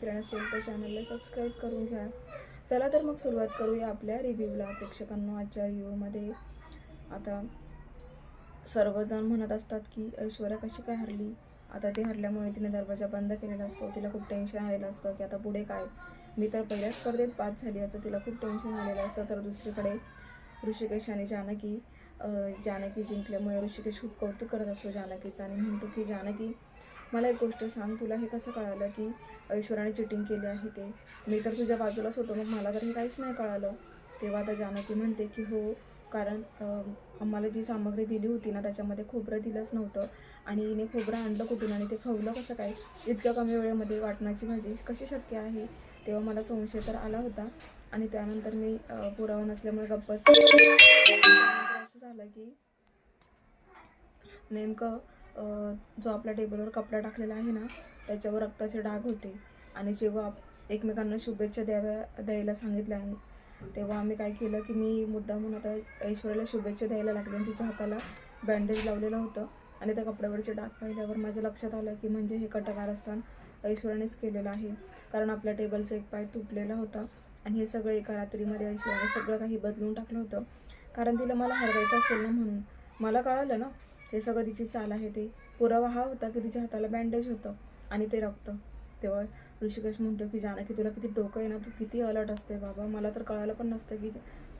केलं नसेल तर चॅनलला सबस्क्राईब करून घ्या. चला तर मग सुरुवात करूया आपल्या रिव्ह्यूला प्रेक्षकांनो आजच्या रिव्ह्यूमध्ये आता सर्वजण म्हणत असतात की ऐश्वर्या कशी काय हरली? आता ती हरल्यामुळे तिने दरवाजा बंद केलेला असतो. तिला खूप टेन्शन आलेलं असतं की आता पुढे काय? मी तर पहिल्या स्पर्धेत पास झाली याचं तिला खूप टेन्शन आलेलं असतं. तर दुसरीकडे ऋषिकेश आणि जानकी जानकी जिंकल्यामुळे ऋषिकेश खूप कौतुक करत असतो जानकीचं आणि म्हणतो की जानकी मला एक गोष्ट सांग तुला हे कसं कळालं की ईश्वराने चिटिंग केली आहे ते? मी तर तुझ्या बाजूलाच होतो मग मला तर हे काहीच नाही कळालं. तेव्हा आता जानकी म्हणते की हो कारण आम्हाला जी सामग्री दिली होती ना त्याच्यामध्ये खोबरं दिलंच नव्हतं. आणि हिने खोबरं आणलं कुठून आणि ते खवलं कसं काय? इतक्या कमी वेळेमध्ये वाटण्याची भाजी कशी शक्य आहे? तेव्हा मला संशय तर आला होता. आणि त्यानंतर मी पुरावा नसल्यामुळे गप्पच असं झालं की नेमकं जो आपल्या टेबलवर कपडा टाकलेला आहे ना त्याच्यावर रक्ताचे डाग होते. आणि जेव्हा आप- एकमेकांना शुभेच्छा द्याव्या द्यायला सांगितल्या तेव्हा आम्ही काय केलं की मी मुद्दामून आता ऐश्वर्याला शुभेच्छा द्यायला लागले आणि तिच्या हाताला बँडेज लावलेलं होतं. आणि त्या कपड्यावरचे डाग पाहिल्यावर माझ्या लक्षात आलं की म्हणजे हे कटकारस्थान ऐश्वर्यानेच केलेलं आहे. कारण आपल्या टेबलचा एक पाय तुटलेला होता आणि हे सगळं एका रात्रीमध्ये ऐश्वर्याने सगळं काही बदलून टाकलं होतं. कारण तिला मला हरवायचं असेल ना म्हणून. मला कळालं ना? हे सगळं तिची चाल आहे ते. पुरावा हा होता की तिच्या हाताला बँडेज होतं आणि ते रक्त. तेव्हा ऋषिकेश म्हणतो की जानकी तुला किती डोकं आहे ना तू किती अलर्ट असते बाबा. मला तर कळायला पण नसतं की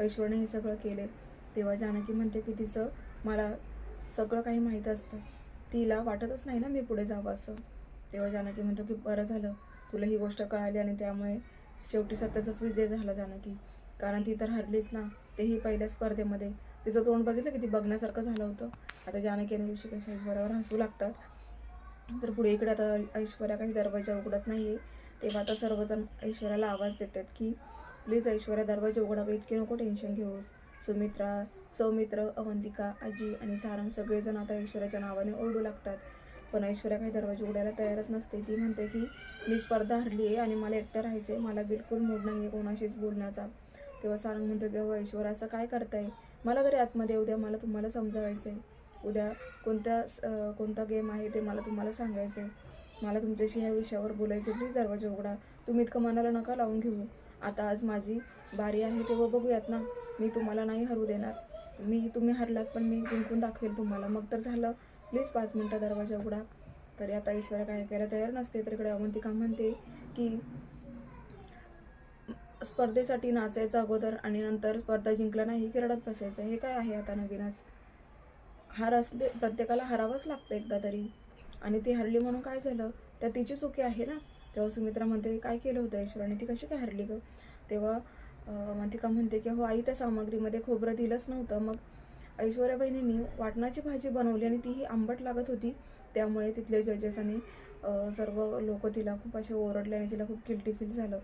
ऐश्वरने हे सगळं केले तेव्हा जानकी म्हणते की तिचं मला सगळं काही माहीत असतं. तिला वाटतच नाही ना मी पुढे जावं असं. तेव्हा जानकी म्हणतो की बरं झालं. तुला ही गोष्ट कळाली आणि त्यामुळे शेवटी सत्याचाच विजय झाला जानकी. कारण ती तर हरलीच ना. तेही पहिल्या स्पर्धेमध्ये. तिचं तोंड बघितलं की बघण्यासारखं झालं होतं. आता जानकी आणि ऋषिकेश ऐश्वर्यावर हसू लागतात. तर पुढे इकडे आता ऐश्वर्या काही दरवाजा उघडत नाही आहे तेव्हा आता सर्वजण ऐश्वर्याला आवाज देतात की प्लीज ऐश्वर्या दरवाजा उघडा इतके नको टेन्शन घेऊस. सुमित्रा सौमित्र अवंतिका आजी आणि सारंग सगळेजण आता ऐश्वर्याच्या नावाने ओरडू लागतात. पण ऐश्वर्या काही दरवाजा उघडायला तयारच नसते. ती म्हणते की मी स्पर्धा हरली आहे आणि मला एकटं राहायचं आहे मला बिलकुल मूड नाही आहे कोणाशीच बोलण्याचा. तेव्हा सारंग म्हणतो की हो ऐश्वर्या असं काय करताय? मला तरी आतमध्ये उद्या मला तुम्हाला समजावायचं आहे उद्या कोणत्या कोणता गेम आहे ते मला तुम्हाला सांगायचं आहे मला तुमच्याशी ह्या विषयावर बोलायचं प्लीज दरवाजा उघडा. तुम्ही इतकं मनाला नका लावून घेऊ. आता आज माझी बारी आहे तेव्हा बघूयात ना. मी तुम्हाला नाही हरू देणार. मी तुम्ही हरलात पण मी जिंकून दाखवेल तुम्हाला. मग तर झालं. प्लीज पाच मिनटं दरवाजा उघडा. तरी आता ईश्वर काय करायला तयार नसते तर इकडे अवंती का म्हणते की स्पर्धेसाठी नाचायचं अगोदर आणि नंतर स्पर्धा जिंकला नाही की रडत बसायचं. हे काय आहे आता नवीनच हार असते प्रत्येकाला हरावंच लागतं एकदा तरी. आणि ती हरली म्हणून काय झालं? त्या तिची चुकी आहे ना? तेव्हा सुमित्रा म्हणते काय केलं होतं ऐश्वर्याने ती कशी काय हरली गं? तेव्हा अं, म्हणते की हो आई त्या सामग्रीमध्ये खोबरं दिलंच नव्हतं. मग ऐश्वर्या बहिणींनी वाटणाची भाजी बनवली आणि तीही आंबट लागत होती. त्यामुळे तिथले जजेस आणि सर्व लोक तिला खूप असे ओरडले आणि तिला खूप किल्टी फील झालं.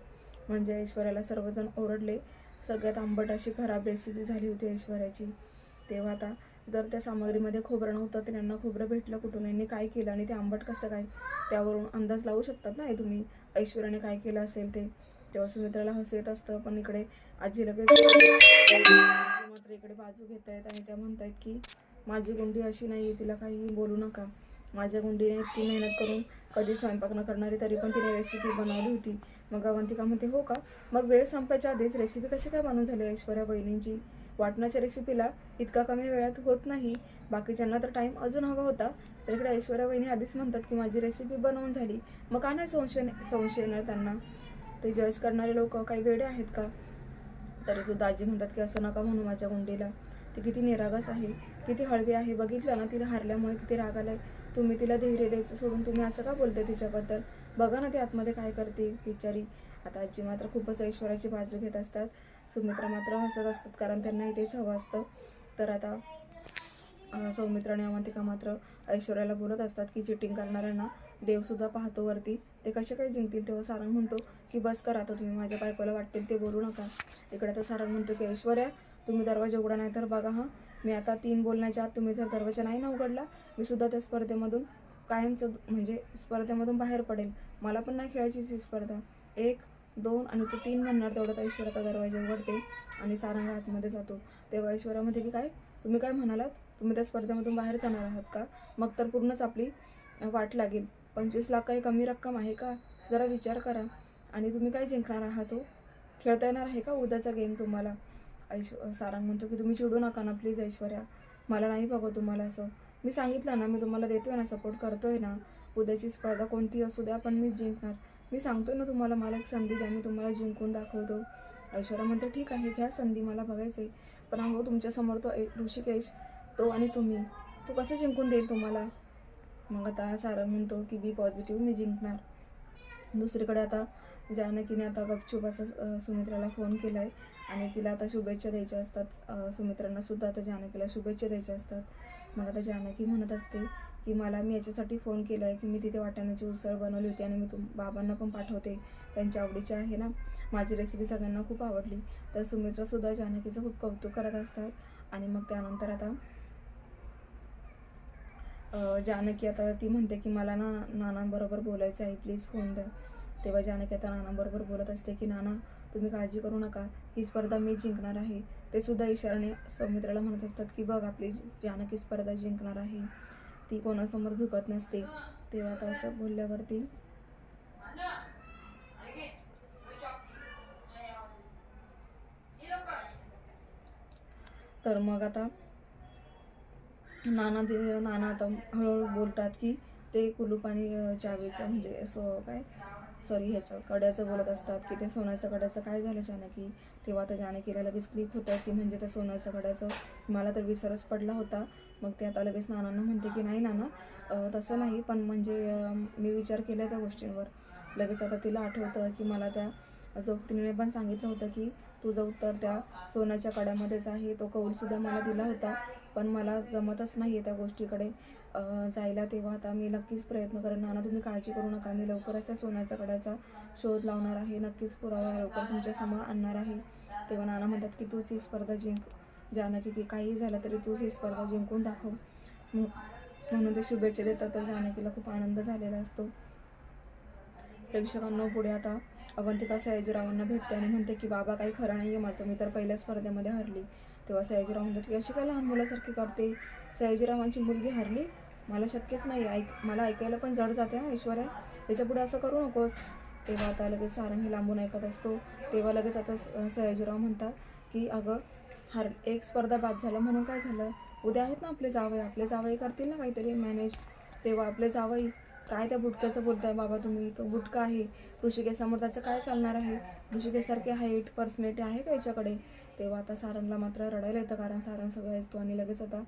म्हणजे ऐश्वर्याला सर्वजण ओरडले. सगळ्यात आंबट अशी खराब रेसिपी झाली होती ऐश्वर्याची. तेव्हा आता जर त्या सामग्रीमध्ये खोबरं नव्हतं तर त्यांना खोबरं भेटलं कुठून? यांनी काय केलं आणि ते आंबट कसं काय? त्यावरून अंदाज लावू शकतात ना तुम्ही? ऐश्वर्याने काय केलं असेल ते? तेव्हा सुमित्राला हसू येत असतं पण इकडे आजी लगेच मात्र इकडे बाजू घेत आहेत आणि त्या म्हणतायत की माझी गुंडी अशी नाही आहे तिला काही बोलू नका. माझ्या गुंडीने इतकी मेहनत करून कधी स्वयंपाक न करणारी तरी पण तिने रेसिपी बनवली होती. मग अवंतिका म्हणते हो का? मग वेळ संपायच्या आधीच रेसिपी कशी काय बनवून झाली ऐश्वर्या बहिणींची? वाटणाच्या रेसिपीला इतका कमी वेळात होत नाही. बाकीच्यांना तर टाईम अजून हवा होता. तर इकडे ऐश्वर्या बहिणी आधीच म्हणतात की माझी रेसिपी बनवून झाली. मग का नाही संशय संशय येणार त्यांना? ते जज करणारे लोक काही वेडे आहेत का? तरी सुद्धा आजी म्हणतात की असं नका म्हणू माझ्या गुंडीला ती किती निरागस आहे. किती हळवी आहे. बघितलं ना तिला हारल्यामुळे किती राग आलाय. तुम्ही तिला धैर्य द्यायचं सोडून तुम्ही असं का बोलते तिच्याबद्दल? बघा ना ती आतमध्ये काय करते बिचारी. आता आजी मात्र खूपच ऐश्वर्याची बाजू घेत असतात. सुमित्रा मात्र हसत असतात कारण त्यांनाही तेच हवं असतं. तर आता सौमित्र आणि अवंतिका मात्र ऐश्वर्याला बोलत असतात की चिटिंग करणाऱ्यांना देवसुद्धा पाहतो वरती. ते कसे काय जिंकतील तेव्हा सारंग म्हणतो की बस करा आता तुम्ही माझ्या बायकोला वाटतील ते बोलू नका. इकडे तर सारंग म्हणतो की ऐश्वर्या तुम्ही दरवाजा उघडा नाही तर बघा हां. मी आता तीन बोलण्याच्या आत तुम्ही जर दरवाजा नाही ना उघडला मी सुद्धा त्या स्पर्धेमधून कायमचं म्हणजे स्पर्धेमधून बाहेर पडेल. मला पण नाही खेळायची ती स्पर्धा. एक दोन आणि तो तीन म्हणणार तेवढ्यात ऐश्वर्याचा दरवाजा उघडते आणि सारंग आतमध्ये जातो. तेव्हा ईश्वरामध्ये की काय? तुम्ही काय म्हणालात? तुम्ही त्या स्पर्धेमधून बाहेर जाणार आहात का? मग तर पूर्णच आपली वाट लागेल. पंचवीस लाख काही कमी रक्कम आहे का? जरा विचार करा. आणि तुम्ही काय जिंकणार आहात हो? खेळता येणार आहे का उद्याचा गेम तुम्हाला? ऐश सारंग म्हणतो की तुम्ही चिडू नका ना प्लीज ऐश्वर्या. मला नाही बघा तुम्हाला असं. मी सांगितलं ना मी तुम्हाला देतोय ना सपोर्ट करतोय ना. उद्याची स्पर्धा कोणती असू द्या पण मी जिंकणार. मी सांगतोय ना तुम्हाला मला एक संधी द्या मी तुम्हाला जिंकून दाखवतो. ऐश्वर्या म्हणते ठीक आहे घ्या संधी मला बघायचं आहे पण अहो तुमच्यासमोर तो ए- ऋषिकेश तो आणि तुम्ही. तो कसं जिंकून देईल तुम्हाला? मग आता सारंग म्हणतो की बी पॉझिटिव्ह मी जिंकणार. दुसरीकडे आता जानकीने आता गपचूप असं सुमित्राला फोन केला आहे आणि तिला आता शुभेच्छा द्यायच्या असतात. सुमित्रांनासुद्धा सुमित्रांना सुद्धा आता जानकीला शुभेच्छा द्यायच्या असतात. मग आता जानकी म्हणत असते की मला मी याच्यासाठी फोन केला आहे की मी तिथे वाटाण्याची उसळ बनवली होती आणि मी तुम बाबांना पण पाठवते. त्यांच्या आवडीची आहे ना. माझी रेसिपी सगळ्यांना खूप आवडली. तर सुमित्रासुद्धा जानकीचं खूप कौतुक करत असतात. आणि मग त्यानंतर आता जानकी आता ती म्हणते की मला ना नानांबरोबर बोलायचं आहे. प्लीज फोन द्या. तेव्हा जानकी आता नानांबरोबर बोलत असते की नाना तुम्ही काळजी करू नका. ही स्पर्धा मी जिंकणार आहे. ते सुद्धा इशाराने सौमित्राला म्हणत असतात की बघ आपली जानकी स्पर्धा जिंकणार आहे. ती कोणासमोर झुकत नसते. तेव्हा आता असं बोलल्यावरती तर मग आता नाना नाना आता हळूहळू बोलतात की ते कुलूप आणि चावेचं चावीचं म्हणजे असं काय? सॉरी ह्याचं कड्याचं बोलत असतात की ते सोन्याचं कड्याचं काय झालं जानकी? तेव्हा आता जानकीला लगेच क्लिक होतं की म्हणजे त्या सोन्याचं कड्याचं मला तर विसरच पडला होता. मग ते आता लगेच नानांना म्हणते की नाही नाना तसं नाही पण म्हणजे मी विचार केला त्या गोष्टींवर. लगेच आता तिला आठवतं की मला त्या तिने पण सांगितलं होतं की तुझं उत्तर त्या सोन्याच्या कड्यामध्येच आहे तो कौलसुद्धा मला दिला होता. पण मला जमतच नाही आहे त्या गोष्टीकडे. जायला तेव्हा आता मी नक्कीच प्रयत्न करेन. नाना तुम्ही काळजी करू नका. मी लवकरच त्या सोन्याचा कड्याचा शोध लावणार आहे. नक्कीच पुरावा लवकर तुमच्यासमोर आणणार आहे. तेव्हा नाना म्हणतात की तूच ही स्पर्धा जिंक. जानकी की काही झालं तरी तूच ही स्पर्धा जिंकून दाखव. म्हणून ते शुभेच्छा देतात. तर जानकीला खूप आनंद झालेला असतो. प्रेक्षकांना पुढे आता अवंतिका सयाजीरावांना भेटते आणि म्हणते की बाबा काही खरं नाही आहे माझं मी तर पहिल्या स्पर्धेमध्ये हरली. तेव्हा सयाजीराव म्हणतात की अशी काय लहान मुलासारखी करते सयाजीरावांची मुलगी हरली? मला शक्यच नाही. ऐक मला ऐकायला पण जड जाते हा ऐश्वर्या. त्याच्यापुढे असं करू नकोस. तेव्हा आता लगेच सारंग हे लांबून ऐकत असतो. तेव्हा लगेच आता स- सयाजीराव म्हणतात की अगं हर एक स्पर्धा बाद झालं म्हणून काय झालं? उद्या आहेत ना आपले जावई? आपले जावई करतील ना काहीतरी मॅनेज? तेव्हा आपले जावई काय त्या बुटक्याचं बोलताय बाबा तुम्ही? तो बुटका आहे. ऋषिकेशसमोर त्याचं काय चालणार आहे? ऋषिकेशसारखी हाईट पर्सनॅलिटी आहे का याच्याकडे? तेव्हा आता सारंगला मात्र रडायला येतं कारण सारंग सगळं ऐकतो आणि लगेच आता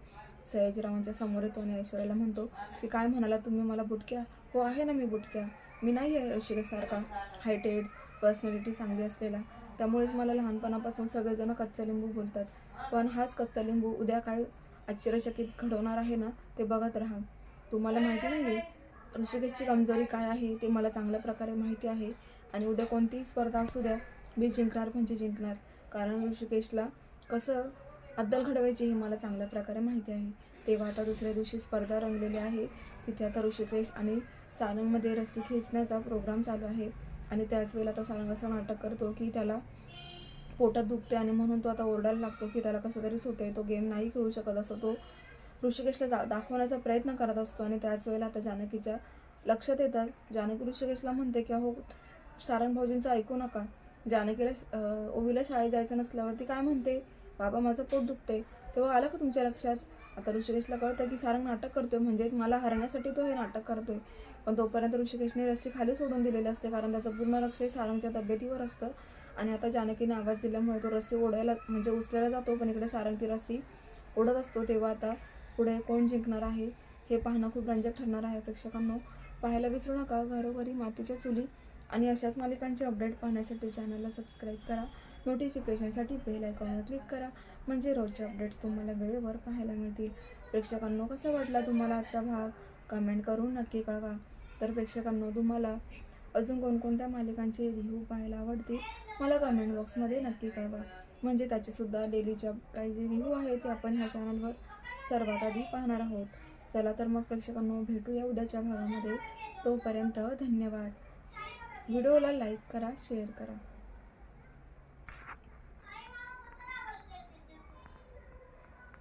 सयाजीरावांच्या समोर येतो आणि ऐश्वर्याला म्हणतो की काय म्हणाला तुम्ही? मला बुटक्या? हो आहे ना मी बुटक्या. मी नाही आहे ऋषिकेशसारखा हायटेड पर्सनॅलिटी चांगली असलेला. त्यामुळेच मला लहानपणापासून सगळेजण कच्चा लिंबू बोलतात. पण हाच कच्चा लिंबू उद्या काय आश्चर्यचकित घडवणार आहे ना ते बघत राहा. तुम्हाला माहिती नाही? ऋषिकेशची कमजोरी काय आहे ते मला चांगल्या प्रकारे माहिती आहे. आणि उद्या कोणतीही स्पर्धा असू द्या मी जिंकणार म्हणजे जिंकणार. कारण ऋषिकेशला कसं अद्दल घडवायची हे मला चांगल्या प्रकारे माहिती आहे. तेव्हा आता दुसऱ्या दिवशी स्पर्धा रंगलेली आहे. तिथे आता ऋषिकेश आणि सारंगमध्ये रस्सी खेचण्याचा प्रोग्राम चालू आहे. आणि त्याच वेळेला आता सारंग असं नाटक करतो की त्याला पोटात दुखते आणि म्हणून तो आता ओरडायला लागतो की त्याला कसं तरीच होते तो गेम नाही खेळू शकत असं तो ऋषिकेशला जा दाखवण्याचा प्रयत्न करत असतो. आणि त्याच वेळेला आता जानकीच्या लक्षात येतं. जानकी ऋषिकेशला म्हणते की अहो सारंग भाऊजींचं ऐकू नका. जानकीला ओवीला शाळेत जायचं नसल्यावरती काय म्हणते? बाबा माझं पोट दुखते तेव्हा आलं का तुमच्या लक्षात? आता ऋषिकेशला कळतं की सारंग नाटक करतोय म्हणजे मला हरण्यासाठी तो हे नाटक करतोय. पण तोपर्यंत ऋषिकेशने रस्सी खाली सोडून दिलेले असते कारण त्याचं पूर्ण लक्ष हे सारंगच्या तब्येतीवर असतं. आणि आता जानकीने आवाज दिल्यामुळे तो रस्सी ओढायला म्हणजे उचलायला जातो पण इकडे सारंग ती रस्सी ओढत असतो. तेव्हा आता पुढे कोण जिंकणार आहे हे पाहणं खूप रंजक ठरणार आहे. प्रेक्षकांनो पाहायला विसरू नका. घरोघरी मातीच्या चुली आणि अशाच मालिकांचे अपडेट पाहण्यासाठी चॅनलला सबस्क्राईब करा. नोटिफिकेशनसाठी बेल आयकॉनवर क्लिक करा. म्हणजे रोजचे अपडेट्स तुम्हाला वेळेवर पाहायला मिळतील. प्रेक्षकांनो कसा वाटला तुम्हाला आजचा भाग? कमेंट करून नक्की कळवा. तर प्रेक्षकांनो तुम्हाला अजून कोणकोणत्या मालिकांचे रिव्ह्यू पाहायला आवडतील? मला कमेंट बॉक्समध्ये नक्की कळवा. म्हणजे त्याचेसुद्धा डेलीच्या काही जे रिव्ह्यू आहे ते आपण ह्या चॅनलवर सर्वात आधी पाहणार आहोत. चला तर मग प्रेक्षकांनो भेटूया उद्याच्या भागामध्ये. तोपर्यंत धन्यवाद. व्हिडिओला लाईक करा शेअर करा.